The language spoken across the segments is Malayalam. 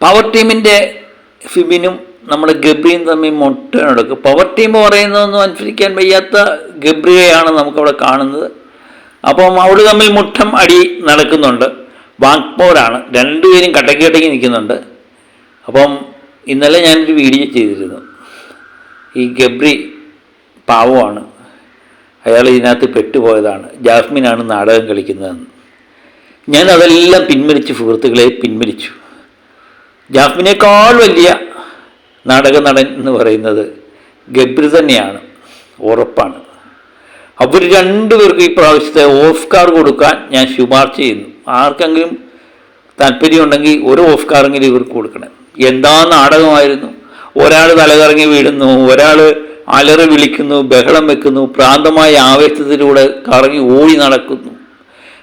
പവർ ടീമിന്റെ ഫിബിനും നമ്മൾ ഗബ്രിയും തമ്മിൽ മുട്ടനടക്കും പവർ ടീം പറയുന്നതൊന്നും അനുസരിക്കാൻ വയ്യാത്ത ഗബ്രിയെയാണ് നമുക്കവിടെ കാണുന്നത്. അപ്പം അവിടെ തമ്മിൽ മുട്ടം അടി നടക്കുന്നുണ്ട്. വാക്പോരാണ്. രണ്ടുപേരും കട്ടക്കി കട്ടക്കി നിൽക്കുന്നുണ്ട്. അപ്പം ഇന്നലെ ഞാനൊരു വീഡിയോ ചെയ്തിരുന്നു. ഈ ഗബ്രി പാവമാണ്. അയാൾ ഇതിനകത്ത് പെട്ടുപോയതാണ്. ജാസ്മിനാണ് നാടകം കളിക്കുന്നതെന്ന്. ഞാൻ അതെല്ലാം പിൻവലിച്ചു സുഹൃത്തുക്കളെ പിൻവലിച്ചു. ജാസ്മിനേക്കാൾ വലിയ നാടക നടൻ എന്ന് പറയുന്നത് ഗബ്രി തന്നെയാണ്. ഉറപ്പാണ്. അവർ രണ്ടുപേർക്കും ഈ പ്രാവശ്യത്തെ ഓസ്കാർ കൊടുക്കാൻ ഞാൻ ശുപാർശ ചെയ്യുന്നു. ആർക്കെങ്കിലും താല്പര്യമുണ്ടെങ്കിൽ ഒരു ഓസ്കാറെങ്കിലും ഇവർക്ക് കൊടുക്കണം. എന്താ നാടകമായിരുന്നു? ഒരാൾ തലകറങ്ങി വീഴുന്നു ഒരാൾ അലറി വിളിക്കുന്നു ബഹളം വെക്കുന്നു പ്രാന്തമായ ആവേശത്തിലൂടെ കറങ്ങി ഓടി നടക്കുന്നു.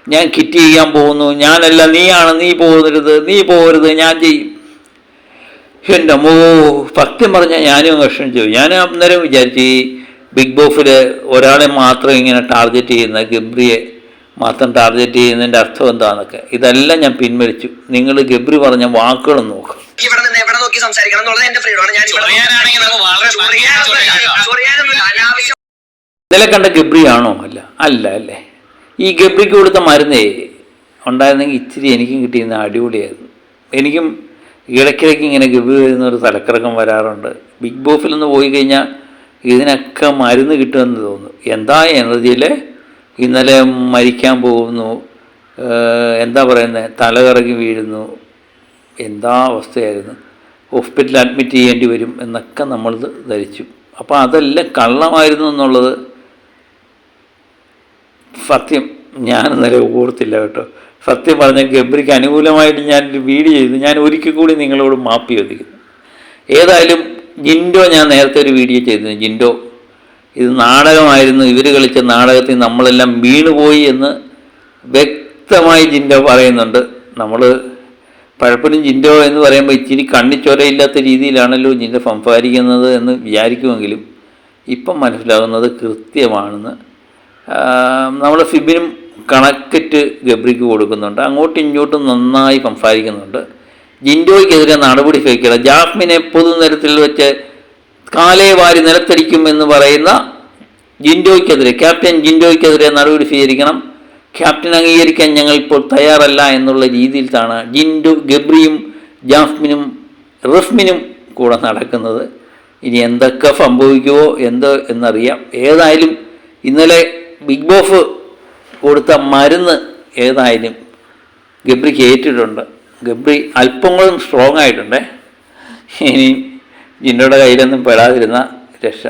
ഞാൻ കിറ്റ് ചെയ്യാൻ പോകുന്നു. ഞാനല്ല നീയാണ് നീ പോകരുത് നീ പോകരുത് ഞാൻ ചെയ്യും. എന്റെ അമ്മോ സത്യം പറഞ്ഞാൽ ഞാനും വിഷമിച്ചു ഞാൻ അന്നേരം വിചാരിച്ച് ഈ ബിഗ് ബോസിൽ ഒരാളെ മാത്രം ഇങ്ങനെ ടാർഗറ്റ് ചെയ്യുന്ന ഗബ്രിയെ മാത്രം ടാർഗറ്റ് ചെയ്യുന്നതിന്റെ അർത്ഥം എന്താണെന്നൊക്കെ ഇതെല്ലാം ഞാൻ പിൻവലിച്ചു. നിങ്ങൾ ഗബ്രി പറഞ്ഞ വാക്കുകളും നോക്കും. ഇവിടെ നിന്ന് എവിടെ നോക്കി സംസാരിക്കണം എന്നുള്ളത് എന്റെ ഫ്രീഡമാണ്. ഞാൻ ഇന്നലെ കണ്ട ഗബ്രിയാണോ അല്ല. അല്ല അല്ലേ. ഈ ഗബ്രിക്ക് കൊടുത്ത മരുന്നേ ഉണ്ടായിരുന്നെങ്കിൽ ഇച്ചിരി എനിക്കും കിട്ടിയിരുന്ന അടിപൊളിയായിരുന്നു. എനിക്കും ഇടയ്ക്കിടയ്ക്ക് ഇങ്ങനെ ഗബ്രി വരുന്ന ഒരു തലക്കറക്കം വരാറുണ്ട്. ബിഗ് ബോസിൽ നിന്ന് പോയി കഴിഞ്ഞാൽ ഇതിനൊക്കെ മരുന്ന് കിട്ടുമെന്ന് തോന്നുന്നു. എന്താ എനർജിയിൽ ഇന്നലെ മരിക്കാൻ പോകുന്നു. എന്താ പറയുന്നത് തലകറങ്ങി വീഴുന്നു. എന്താ അവസ്ഥയായിരുന്നു? ഹോസ്പിറ്റലിൽ അഡ്മിറ്റ് ചെയ്യേണ്ടി വരും എന്നൊക്കെ നമ്മൾ ധരിച്ചു. അപ്പോൾ അതെല്ലാം കള്ളമായിരുന്നു എന്നുള്ളത് സത്യം. ഞാൻ ഇന്നലെ ഓർത്തില്ല കേട്ടോ. സത്യം പറഞ്ഞ ഗബ്രിക്ക് അനുകൂലമായിട്ട് ഞാനൊരു വീഡിയോ ചെയ്തു. ഞാൻ ഒരിക്കൽ കൂടി നിങ്ങളോട് മാപ്പ് ചോദിക്കുന്നു. ഏതായാലും ജിൻഡോ ഞാൻ നേരത്തെ ഒരു വീഡിയോ ചെയ്തിരുന്നു. ജിൻഡോ ഇത് നാടകമായിരുന്നു. ഇവർ കളിച്ച നാടകത്തിൽ നമ്മളെല്ലാം വീണുപോയി എന്ന് വ്യക്തമായി ജിൻഡോ പറയുന്നുണ്ട്. നമ്മൾ പഴപ്പനും ജിൻഡോ എന്ന് പറയുമ്പോൾ ഇച്ചിരി കണ്ണിച്ചൊരയില്ലാത്ത രീതിയിലാണല്ലോ ജിൻഡോ സംസാരിക്കുന്നത് എന്ന് വിചാരിക്കുമെങ്കിലും ഇപ്പം മനസ്സിലാകുന്നത് കൃത്യമാണെന്ന് നമ്മൾ ഫിബിനും കണക്കിറ്റ് ഗബ്രിക്ക് കൊടുക്കുന്നുണ്ട്. അങ്ങോട്ടും ഇങ്ങോട്ടും നന്നായി സംസാരിക്കുന്നുണ്ട്. ജിൻഡോയ്ക്കെതിരെ നടപടി സ്വീകരിക്കണം ജാസ്മിനെ പൊതുനിരത്തിൽ വെച്ച് കാലേ വാരി നിലത്തടിക്കും എന്ന് പറയുന്ന ജിൻഡോയ്ക്കെതിരെ ക്യാപ്റ്റൻ ജിൻഡോയ്ക്കെതിരെ നടപടി സ്വീകരിക്കണം. ക്യാപ്റ്റൻ അംഗീകരിക്കാൻ ഞങ്ങൾ ഇപ്പോൾ തയ്യാറല്ല എന്നുള്ള രീതിയിലാണ് ജിൻഡു ഗബ്രിയും ജാസ്മിനും റഫ്മിനും കൂടെ നടക്കുന്നത്. ഇനി എന്തൊക്കെ സംഭവിക്കുമോ എന്തോ എന്നറിയാം. ഏതായാലും ഇന്നലെ ബിഗ് ബോസ് കൊടുത്ത മരുന്ന് ഏതായാലും ഗബ്രിക്ക് ഏറ്റിട്ടുണ്ട്. ഗബ്രി അല്പങ്ങളും സ്ട്രോങ് ആയിട്ടുണ്ടേ. ഇനിയും ജിന്നോടെ കയ്യിലൊന്നും പെടാതിരുന്ന രക്ഷ.